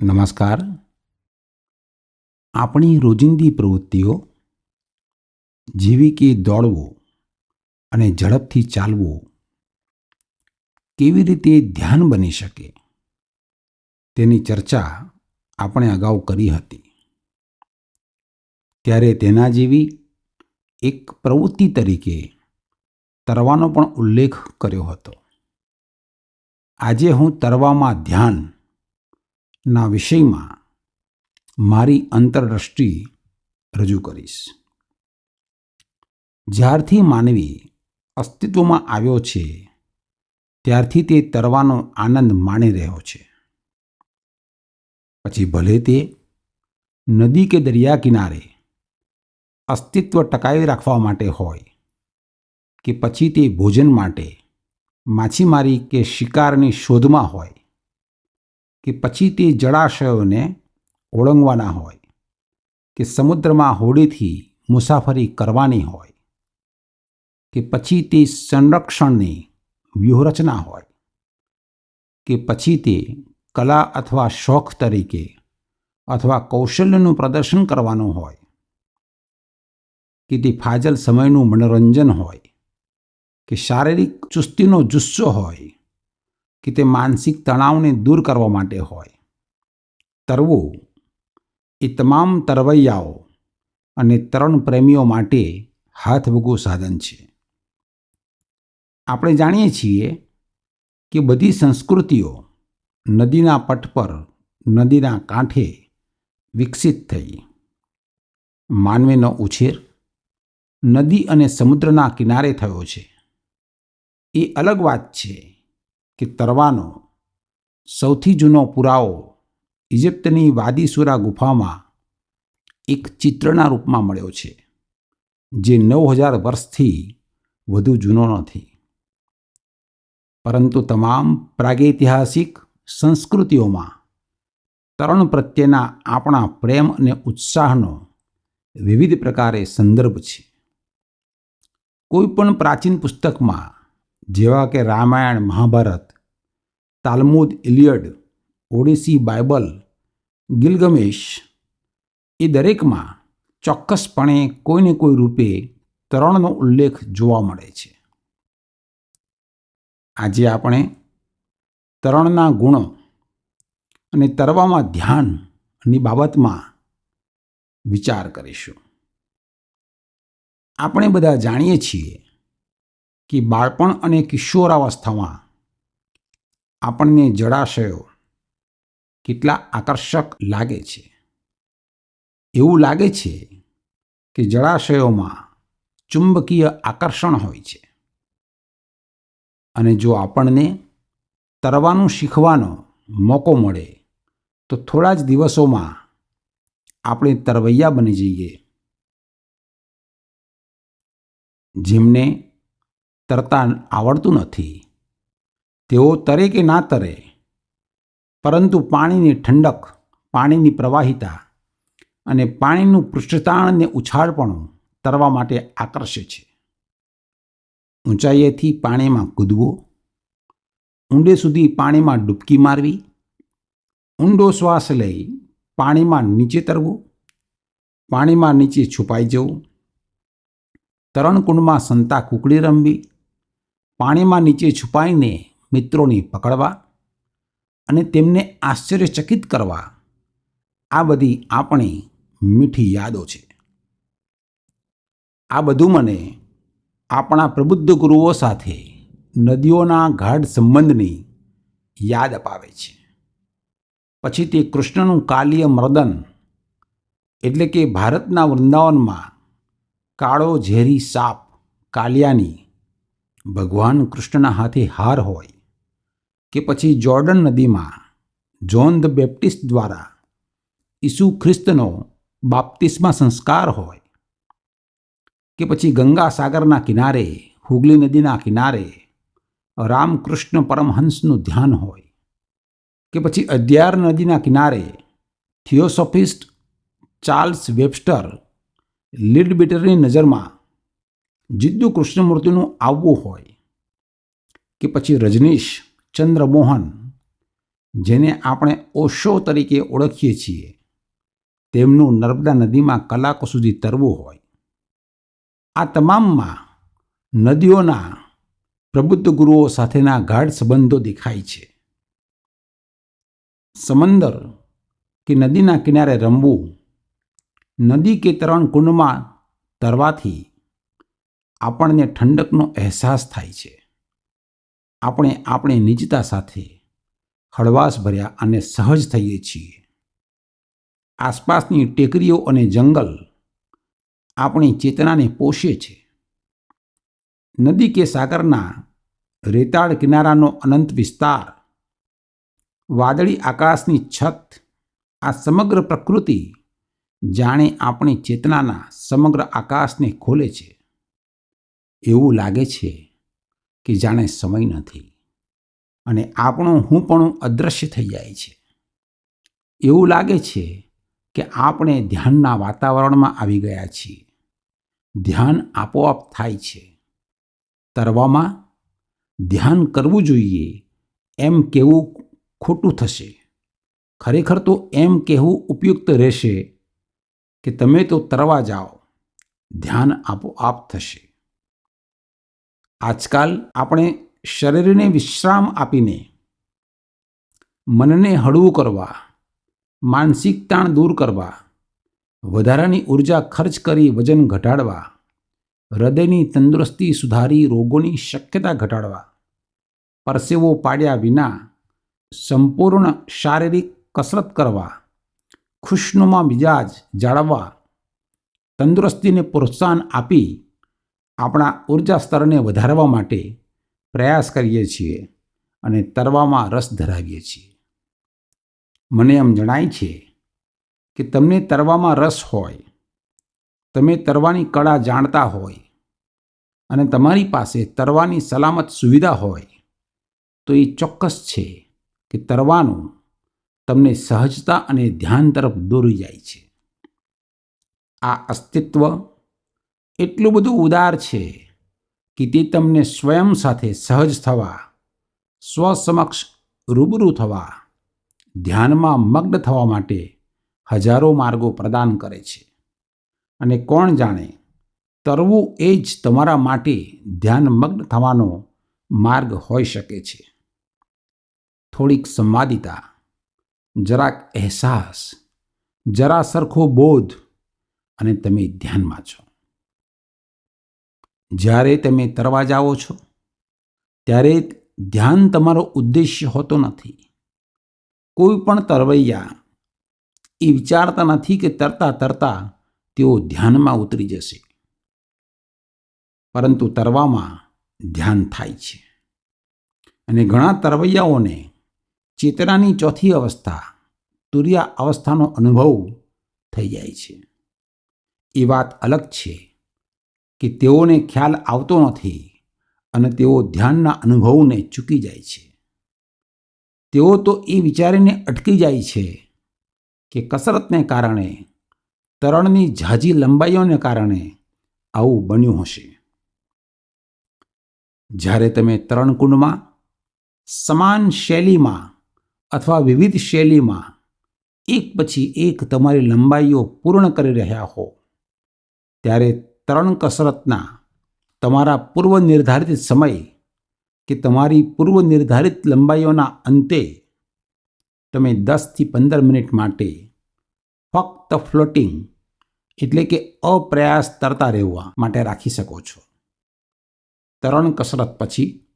નમસ્કાર. આપણી રોજિંદી પ્રવૃત્તિઓ જેવી કે દોડવું અને ઝડપથી ચાલવું કેવી રીતે ધ્યાન બની શકે તેની ચર્ચા આપણે અગાઉ કરી હતી. ત્યારે તેના જેવી એક પ્રવૃત્તિ તરીકે તરવાનો પણ ઉલ્લેખ કર્યો હતો. આજે હું તરવામાં ધ્યાન ના વિષયમાં મારી અંતરદૃષ્ટિ રજૂ કરીશ. જ્યારથી માનવી અસ્તિત્વમાં આવ્યો છે, ત્યારથી તે તરવાનો આનંદ માણી રહ્યો છે. પછી ભલે તે નદી કે દરિયા કિનારે અસ્તિત્વ ટકાવી રાખવા માટે હોય કે પછી તે ભોજન માટે માછીમારી કે શિકારની શોધમાં હોય કે પછી તે જળાશયોને ઓળંગવાના હોય, કે સમુદ્રમાં હોડીથી મુસાફરી કરવાની હોય, કે પછી તે સંરક્ષણની વ્યૂહરચના હોય, કે પછી તે કલા અથવા શોખ તરીકે અથવા કૌશલ્યનું પ્રદર્શન કરવાનું હોય, કે તે ફાજલ સમયનું મનોરંજન હોય, કે શારીરિક ચુસ્તીનો જુસ્સો હોય કે તે માનસિક તણાવને દૂર કરવા માટે હોય. તરવું એ તમામ તરવૈયાઓ અને તરણ પ્રેમીઓ માટે હાથવગું સાધન છે. આપણે જાણીએ છીએ કે બધી સંસ્કૃતિઓ નદીના પટ પર, નદીના કાંઠે વિકસિત થઈ. માનવીનો ઉછેર નદી અને સમુદ્રના કિનારે થયો છે. એ અલગ વાત છે. કે તરવાનો સૌથી જૂનો પુરાવો ઇજિપ્તની વાદીસુરા ગુફામાં એક ચિત્રના રૂપમાં મળ્યો છે, જે નવ હજાર વર્ષથી વધુ જૂનો નથી. પરંતુ તમામ પ્રાગૈતિહાસિક સંસ્કૃતિઓમાં તરણ પ્રત્યેના આપણા પ્રેમ અને ઉત્સાહનો વિવિધ પ્રકારે સંદર્ભ છે. કોઈ પણ પ્રાચીન પુસ્તકમાં જેવા કે Ramayana, Mahabharata, Talmud, Iliad, Odyssey Bible, Gilgamesh, એ દરેકમાં ચોક્કસપણે કોઈને કોઈ રૂપે તરણનો ઉલ્લેખ જોવા મળે છે. આજે આપણે તરણના ગુણો અને તરવામાં ધ્યાનની બાબતમાં વિચાર કરીશું. આપણે બધા જાણીએ છીએ કે બાળપણ અને કિશોરાવસ્થામાં આપણને જળાશયો કેટલા આકર્ષક લાગે છે. એવું લાગે છે કે જળાશયોમાં ચુંબકીય આકર્ષણ હોય છે. અને જો આપણને તરવાનું શીખવાનો મોકો મળે, તો થોડા જ દિવસોમાં આપણે તરવૈયા બની જઈએ. જેમને તરતા આવડતું નથી. તેઓ તરે કે ના તરે, પરંતુ પાણીની ઠંડક, પાણીની પ્રવાહિતા અને પાણીનું પૃષ્ઠતાણને ઉછાળપણું તરવા માટે આકર્ષે છે. ઊંચાઈએથી પાણીમાં કૂદવો, ઊંડે સુધી પાણીમાં ડૂબકી મારવી, ઊંડો શ્વાસ લઈ પાણીમાં નીચે તરવું, પાણીમાં નીચે છુપાઈ જવું, તરણકુંડમાં સંતા કુકડી રમવી પાણીમાં નીચે છુપાઈને મિત્રોની પકડવા અને તેમને આશ્ચર્યચકિત કરવા. આ બધી આપણી મીઠી યાદો છે. આ બધું મને આપણા પ્રબુદ્ધ ગુરુઓ સાથે નદીઓના ગાઢ સંબંધની યાદ અપાવે છે. પછી તે કૃષ્ણનું કાલીય મર્દન, એટલે કે ભારતના વૃંદાવનમાં કાળો ઝેરી સાપ કાલિયાની ભગવાન કૃષ્ણના હાથે હાર હોય કે પછી જોર્ડન નદીમાં જોન ધ બેપ્ટિસ્ટ દ્વારા ઈસુ ખ્રિસ્તનો બાપ્તિસ્મા સંસ્કાર હોય કે પછી ગંગા સાગરના કિનારે, હુગલી નદીના કિનારે રામકૃષ્ણ પરમહંસનું ધ્યાન હોય કે પછી અદ્યાર નદીના કિનારે થિયોસોફિસ્ટ ચાર્લ્સ વેબસ્ટર લીડબીટરની નજરમાં જિદ્દુ કૃષ્ણમૂર્તિનું આવવું હોય કે પછી રજનીશ ચંદ્રમોહન, જેને આપણે ઓશો તરીકે ઓળખીએ છીએ, તેમનું નર્મદા નદીમાં કલાકો સુધી તરવું હોય. આ તમામમાં નદીઓના પ્રબુદ્ધ ગુરુઓ સાથેના ગાઢ સંબંધો દેખાય છે. સમંદર કે નદીના કિનારે રમવું, નદી કે તરણ કુંડમાં તરવાથી આપણને ઠંડકનો અહેસાસ થાય છે. આપણે આપણી નિજતા સાથે હળવાશ ભર્યા અને સહજ થઈએ છીએ. આસપાસની ટેકરીઓ અને જંગલ આપણી ચેતનાને પોષે છે. નદી કે સાગરના રેતાળ કિનારાનો અનંત વિસ્તાર, વાદળી આકાશની છત, આ સમગ્ર પ્રકૃતિ જાણે આપણી ચેતનાના સમગ્ર આકાશને ખોલે છે. એવું લાગે છે કે જાણે સમય નથી. અને આપણું હું પણ અદૃશ્ય થઈ જાય છે. એવું લાગે છે કે આપણે ધ્યાનના વાતાવરણમાં આવી ગયા છીએ. ધ્યાન આપોઆપ થાય છે. તરવામાં ધ્યાન કરવું જોઈએ એમ કહેવું ખોટું થશે. ખરેખર તો એમ કહેવું ઉપયુક્ત રહેશે કે તમે તો તરવા જાઓ. ધ્યાન આપોઆપ થશે. આજકાલ આપણે શરીરને વિશ્રામ આપીને મનને હળવું કરવા, માનસિક તાણ દૂર કરવા, વધારાની ઊર્જા ખર્ચ કરી વજન ઘટાડવા, હૃદયની તંદુરસ્તી સુધારી રોગોની શક્યતા ઘટાડવા, પરસેવો પાડ્યા વિના સંપૂર્ણ શારીરિક કસરત કરવા, ખુશનુમા મિજાજ જાળવવા, તંદુરસ્તીને પ્રોત્સાહન આપી આપણા ઊર્જા સ્તરને વધારવા માટે પ્રયાસ કરીએ છીએ અને તરવામાં રસ ધરાવીએ છીએ. મને એમ જણાય છે કે તમને તરવામાં રસ હોય, તમે તરવાની કળા જાણતા હોય અને તમારી પાસે તરવાની સલામત સુવિધા હોય, તો એ ચોક્કસ છે કે તરવાનું તમને સહજતા અને ધ્યાન તરફ દોરી જાય છે. આ અસ્તિત્વ એટલું બધું ઉદાર છે કે તે તમને સ્વયં સાથે સહજ થવા સ્વ સમક્ષ રૂબરૂ થવા, ધ્યાનમાં મગ્ન થવા માટે હજારો માર્ગો પ્રદાન કરે છે. અને કોણ જાણે, તરવું એ જ તમારા માટે ધ્યાનમગ્ન થવાનો માર્ગ હોઈ શકે છે. થોડીક સંવાદિતા, જરાક અહેસાસ, જરા સરખો બોધ અને તમે ધ્યાનમાં છો. જ્યારે તમે તરવા જાઓ છો, ત્યારે ધ્યાન તમારો ઉદ્દેશ્ય હોતો નથી. કોઈ પણ તરવૈયા એ વિચારતા નથી કે તરતા તરતા તેઓ ધ્યાનમાં ઉતરી જશે. પરંતુ તરવામાં ધ્યાન થાય છે. અને ઘણા તરવૈયાઓને ચેતનાની ચોથી અવસ્થા, તુર્યા અવસ્થાનો અનુભવ થઈ જાય છે. એ વાત અલગ છે. કે તેઓને ખ્યાલ આવતો નથી અને તેઓ ધ્યાનના અનુભવને ચૂકી જાય છે. તેઓ તો એ વિચારીને અટકી જાય છે કે કસરતને કારણે, તરણની ઝાઝી લંબાઈઓને કારણે આવું બન્યું હશે. જ્યારે તમે તરણકુંડમાં, સમાન શૈલીમાં અથવા વિવિધ શૈલીમાં એક પછી એક તમારી લંબાઈઓ પૂર્ણ કરી રહ્યા હો, ત્યારે તરણ કસરતના તમારા પૂર્વ નિર્ધારિત સમય કે તમારી પૂર્વ નિર્ધારિત લંબાઈઓના અંતે તમે દસથી પંદર મિનિટ માટે ફક્ત ફ્લોટિંગ એટલે કે અપ્રયાસ તરતા રહેવા માટે રાખી શકો છો. તરણ કસરત પછી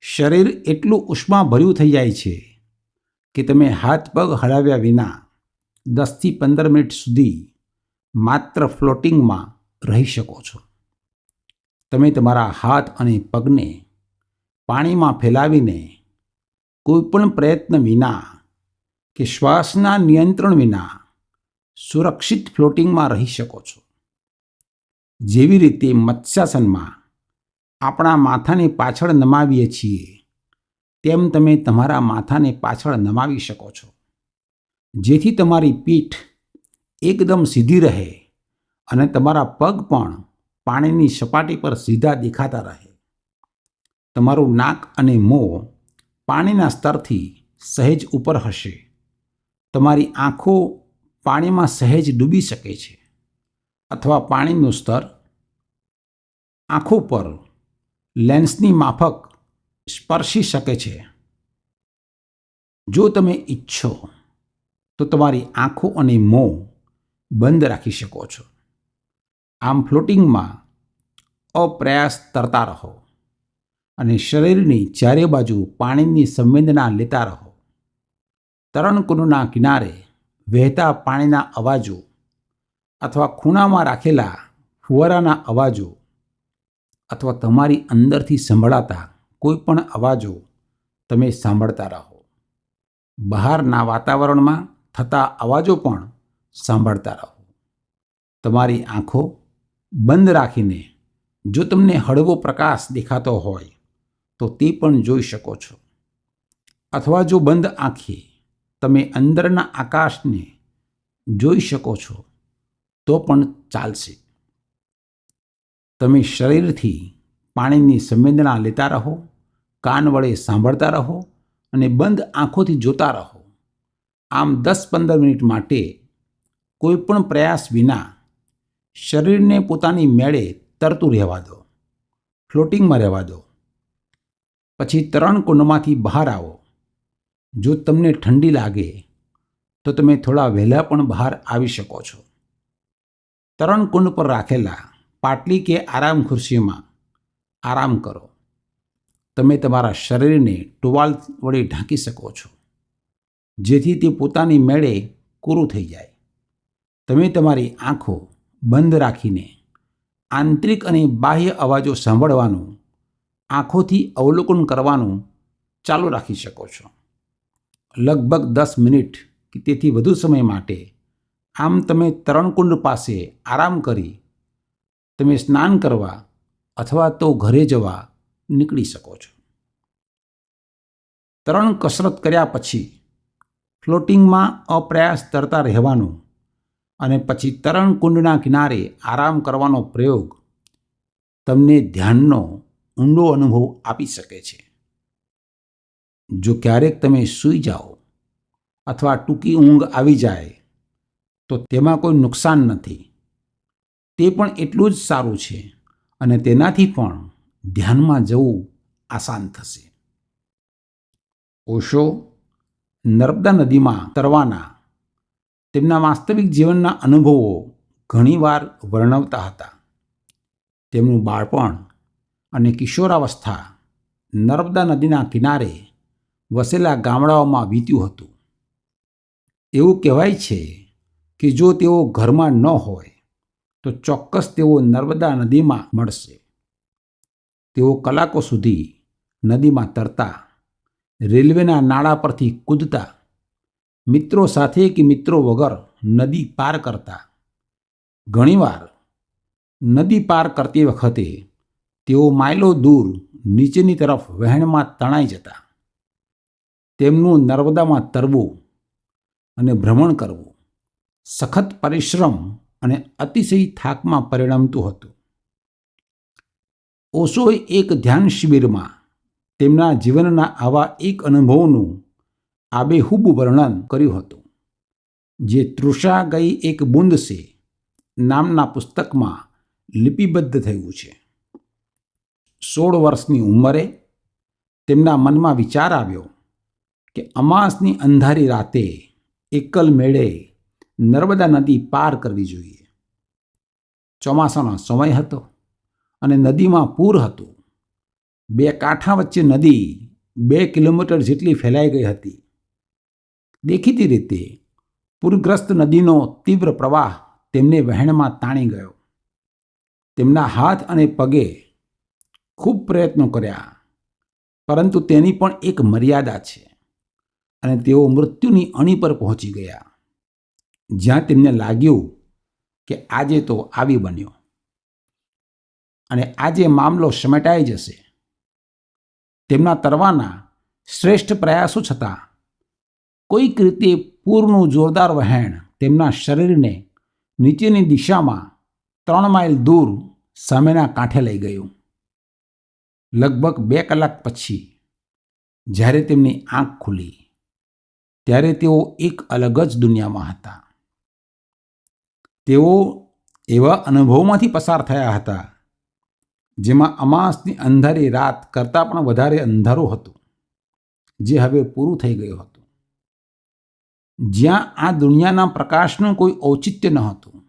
શરીર એટલું ઉષ્માભર્યું થઈ જાય છે કે તમે હાથ પગ હલાવ્યા વિના દસથી પંદર મિનિટ સુધી માત્ર ફ્લોટિંગમાં રહી શકો છો. તમે તમારા હાથ અને પગને પાણીમાં ફેલાવીને કોઈપણ પ્રયત્ન વિના કે શ્વાસના નિયંત્રણ વિના સુરક્ષિત ફ્લોટિંગમાં રહી શકો છો. જેવી રીતે મત્સ્યાસનમાં આપણા માથાને પાછળ નમાવીએ છીએ, તેમ તમે તમારા માથાને પાછળ નમાવી શકો છો. જેથી તમારી પીઠ એકદમ સીધી રહે અને તમારા પગ પણ પાણીની સપાટી પર સીધા દેખાતા રહે. તમારું નાક અને મોં પાણીના સ્તરથી સહેજ ઉપર હશે. તમારી આંખો પાણીમાં સહેજ ડૂબી શકે છે અથવા પાણીનું સ્તર આંખો પર લેન્સની માફક સ્પર્શી શકે છે. જો તમે ઈચ્છો તો તમારી આંખો અને મોં બંધ રાખી શકો છો. આમ ફ્લોટિંગમાં અપ્રયાસ તરતા રહો અને શરીરની ચારે બાજુ પાણીની સંવેદના લેતા રહો. તરણકુંડના કિનારે વહેતા પાણીના અવાજો અથવા ખૂણામાં રાખેલા ફુવારાના અવાજો અથવા તમારી અંદરથી સંભળાતા કોઈ પણ અવાજો તમે સાંભળતા રહો. બહારના વાતાવરણમાં થતા અવાજો પણ સાંભળતા રહો. તમારી આંખો બંધ રાખીને જો તમને હળવો પ્રકાશ દેખાતો હોય, તો તે પણ જોઈ શકો છો. અથવા જો બંધ આંખે તમે અંદરના આકાશને જોઈ શકો છો, તો પણ ચાલશે. તમે શરીરથી પાણીની સંવેદના લેતા રહો, કાન વડે સાંભળતા રહો અને બંધ આંખોથી જોતા રહો. આમ દસ પંદર મિનિટ માટે કોઈ પણ પ્રયાસ વિના શરીરને પોતાની મેળે તરતું રહેવા દો. ફ્લોટિંગમાં રહેવા દો. પછી તરણ કુંડમાંથી બહાર આવો. જો તમને ઠંડી લાગે, તો તમે થોડા વહેલા પણ બહાર આવી શકો છો. તરણ કુંડ પર રાખેલા પાટલી કે આરામ ખુરશીમાં આરામ કરો. તમે તમારા શરીરને ટુવાલ વડે ઢાંકી શકો છો. જેથી તે પોતાની મેળે પૂરું થઈ જાય. તમે તમારી આંખો બંધ રાખીને આંતરિક અને બાહ્ય અવાજો સાંભળવાનું, આંખોથી અવલોકન કરવાનું ચાલુ રાખી શકો છો. લગભગ દસ મિનિટ કે તેથી વધુ સમય માટે આમ તમે તરણકુંડ પાસે આરામ કરી તમે સ્નાન કરવા અથવા તો ઘરે જવા નીકળી શકો છો. તરણ કસરત કર્યા પછી ફ્લોટિંગમાં અપ્રયાસ તરતા રહેવાનું અને પછી તરણ કુંડના કિનારે આરામ કરવાનો પ્રયોગ તમને ધ્યાનનો ઊંડો અનુભવ આપી શકે છે. જો ક્યારેક તમે સૂઈ જાઓ અથવા ટૂંકી ઊંઘ આવી જાય, તો તેમાં કોઈ નુકસાન નથી. તે પણ એટલું જ સારું છે અને તેનાથી પણ ધ્યાનમાં જવું આસાન થશે. ઓશો નર્મદા નદીમાં તરવાના તેમના વાસ્તવિક જીવનના અનુભવો ઘણીવાર વર્ણવતા હતા. તેમનું બાળપણ અને કિશોરાવસ્થા નર્મદા નદીના કિનારે વસેલા ગામડાઓમાં વીત્યું હતું. એવું કહેવાય છે કે જો તેઓ ઘરમાં ન હોય, તો ચોક્કસ તેઓ નર્મદા નદીમાં મળશે. તેઓ કલાકો સુધી નદીમાં તરતા રેલવેના નાળા પરથી કૂદતા મિત્રો સાથે કે મિત્રો વગર નદી પાર કરતા? ઘણીવાર નદી પાર કરતી વખતે તેઓ માઇલો દૂર નીચેની તરફ વહેણમાં તણાઈ જતા. તેમનું નર્મદામાં તરવું અને ભ્રમણ કરવું સખત પરિશ્રમ અને અતિશય થાકમાં પરિણમતું હતું. ઓશોએ એક ધ્યાન શિબિરમાં તેમના જીવનના આવા એક અનુભવનું આબેહૂબ વર્ણન કર્યું હતું. જે તૃષા ગઈ એક બુંદ સે નામના પુસ્તકમાં લિપિબદ્ધ થયું છે. સોળ વર્ષની ઉંમરે તેમના મનમાં વિચાર આવ્યો કે અમાસની અંધારી રાતે એકલ મેળે નર્મદા નદી પાર કરવી જોઈએ. ચોમાસાનો સમય હતો અને નદીમાં પૂર હતું. બે કાંઠા વચ્ચે નદી બે કિલોમીટર જેટલી ફેલાઈ ગઈ હતી. દેખીતી રીતે પૂરગ્રસ્ત નદીનો તીવ્ર પ્રવાહ તેમને વહેણમાં તાણી ગયો. તેમના હાથ અને પગે ખૂબ પ્રયત્નો કર્યા, પરંતુ તેની પણ એક મર્યાદા છે અને તેઓ મૃત્યુની અણી પર પહોંચી ગયા. જ્યાં તેમને લાગ્યું કે આજે તો આવી બન્યો. અને આજે મામલો સમેટાઈ જશે. તેમના તરવાના શ્રેષ્ઠ પ્રયાસો છતાં કોઈક રીતે પૂરનું જોરદાર વહેણ તેમના શરીરને નીચેની દિશામાં ત્રણ માઇલ દૂર સામેના કાંઠે લઈ ગયું. લગભગ બે કલાક પછી, જ્યારે તેમની આંખ ખુલી, ત્યારે તેઓ એક અલગ જ દુનિયામાં હતા. તેઓ એવા અનુભવમાંથી પસાર થયા હતા, જેમાં અમાસની અંધારી રાત કરતાં પણ વધારે અંધારું હતું, જે હવે પૂરું થઈ ગયું હતું. જ્યાં આ દુનિયાના પ્રકાશનું કોઈ ઔચિત્ય ન હતું.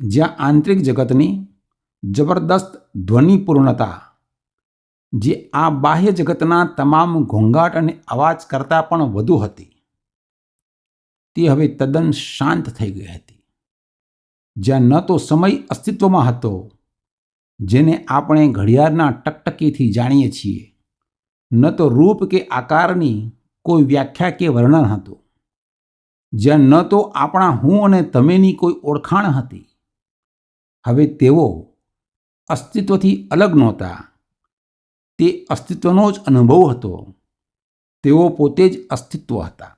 જ્યાં આંતરિક જગતની જબરદસ્ત ધ્વનિપૂર્ણતા, જે આ બાહ્ય જગતના તમામ ઘોંઘાટ અને અવાજ કરતાં પણ વધુ હતી. તે હવે તદ્દન શાંત થઈ ગઈ હતી. જ્યાં ન તો સમય અસ્તિત્વમાં હતો, જેને આપણે ઘડિયાળના ટકટકીથી જાણીએ છીએ. ન તો રૂપ કે આકારની કોઈ વ્યાખ્યા કે વર્ણન હતું. જ્યાં ન તો આપણા હું અને તમેની કોઈ ઓળખાણ હતી. હવે તેઓ અસ્તિત્વથી અલગ નહોતા. તે અસ્તિત્વનો જ અનુભવ હતો. તેઓ પોતે જ અસ્તિત્વ હતા.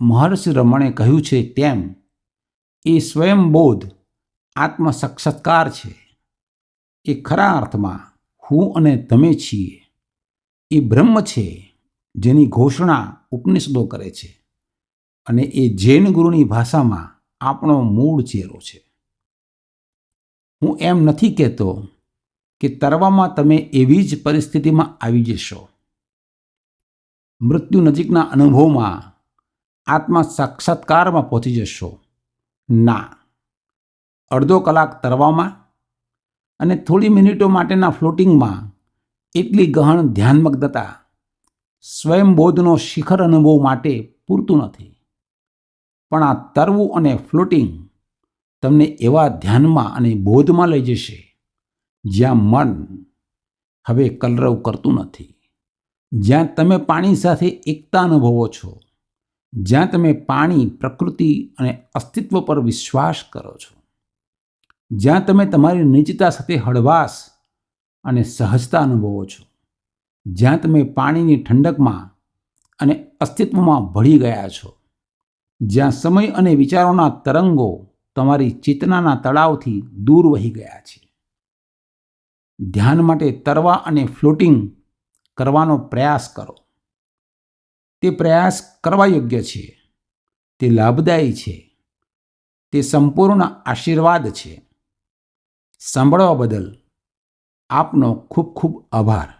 મહર્ષિ રમણે કહ્યું છે તેમ, એ સ્વયંબોધ આત્મસક્ષત્કાર છે. એ ખરા અર્થમાં હું અને તમે છીએ. એ બ્રહ્મ છે જેની ઘોષણા ઉપનિષદો કરે છે. અને એ જૈન ગુરુની ભાષામાં આપણો મૂળ ચહેરો છે. હું એમ નથી કહેતો કે તરવામાં તમે એવી જ પરિસ્થિતિમાં આવી જશો. મૃત્યુ નજીકના અનુભવમાં આત્મા સાક્ષાત્કારમાં પહોંચી જશો. ના. અડધો કલાક તરવામાં અને થોડી મિનિટો માટેના ફ્લોટિંગમાં એટલી ગહન ધ્યાનમગ્નતા સ્વયંબોધનો શિખર અનુભવ માટે પૂરતું નથી. પણ આ તરવું અને ફ્લોટિંગ તમને એવા ધ્યાનમાં અને બોધમાં લઈ જશે જ્યાં મન હવે કલરવ કરતું નથી. જ્યાં તમે પાણી સાથે એકતા અનુભવો છો, જ્યાં તમે પાણી, પ્રકૃતિ અને અસ્તિત્વ પર વિશ્વાસ કરો છો, જ્યાં તમે તમારી નિજતા સાથે હળવાશ અને સહજતા અનુભવો છો, જ્યાં તમે પાણીની ઠંડકમાં અને અસ્તિત્વમાં ભળી ગયા છો. જ્યાં સમય અને વિચારોના તરંગો તમારી ચેતનાના તળાવથી દૂર વહી ગયા છે. ધ્યાન માટે તરવા અને ફ્લોટિંગ કરવાનો પ્રયાસ કરો. તે પ્રયાસ કરવા યોગ્ય છે. તે લાભદાયી છે. તે સંપૂર્ણ આશીર્વાદ છે. સાંભળવા બદલ આપનો ખૂબ ખૂબ આભાર.